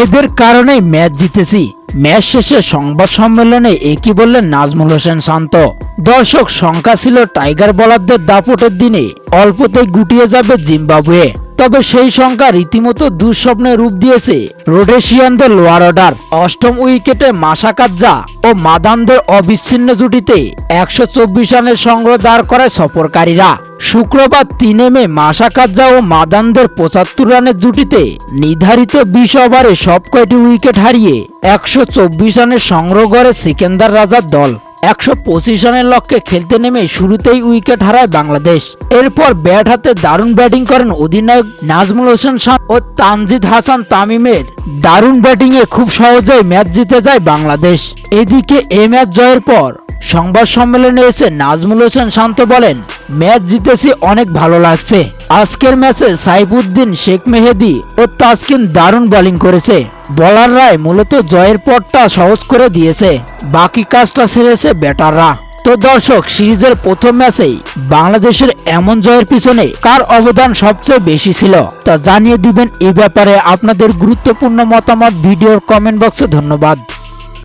এদের কারণেই ম্যাচ জিতেছি। ম্যাচ শেষে সংবাদ সম্মেলনে একই বললেন নাজমুল হোসেন শান্ত। দর্শক সংখ্যা ছিল টাইগার বলারদের দাপটের দিনে অল্পতেই গুটিয়ে যাবে জিম্বাবুয়ে। তবে সেই সংখ্যা রীতিমতো দুঃস্বপ্নে রূপ দিয়েছে রোডেশিয়ানদের লোয়ার অর্ডার। অষ্টম উইকেটে মাসাকাজ্জা ও মাদানদের অবিচ্ছিন্ন জুটিতে একশো চব্বিশ রানের সংগ্রহ দাঁড় করায় সফরকারীরা। শুক্রবার তিনে মে মাসাকাজ্জা ও মাদানদের পঁচাত্তর রানের জুটিতে নির্ধারিত বিশ ওভারে সব কয়টি উইকেট হারিয়ে একশো চব্বিশ রানের সংগ্রহ করে সিকেন্দার রাজার দল। একশো পঁচিশ রানের লক্ষ্যে খেলতে নেমে শুরুতেই উইকেট হারায় বাংলাদেশ। এরপর ব্যাট হাতে দারুণ ব্যাটিং করেন অধিনায়ক নাজমুল হোসেন শাহ ও তানজিদ হাসান তামিমের। দারুণ ব্যাটিংয়ে খুব সহজেই ম্যাচ জিতে যায় বাংলাদেশ। এদিকে এ ম্যাচ জয়ের পর সংবাদ সম্মেলনে এসে নাজমুল হোসেন শান্ত বলেন, ম্যাচ জিতেছি, অনেক ভালো লাগছে। আজকের ম্যাচে সাইফুদ্দিন, শেখ মেহেদি ও তাসকিন দারুণ বোলিং করেছে। বলাররাই মূলত জয়ের পথটা সহজ করে দিয়েছে। বাকি কাজটা সেরেছে ব্যাটাররা। তো দর্শক, সিরিজের প্রথম ম্যাচেই বাংলাদেশের এমন জয়ের পিছনে কার অবদান সবচেয়ে বেশি ছিল তা জানিয়ে দিবেন এই ব্যাপারে আপনাদের গুরুত্বপূর্ণ মতামত। ভিডিওর কমেন্ট বক্সে ধন্যবাদ।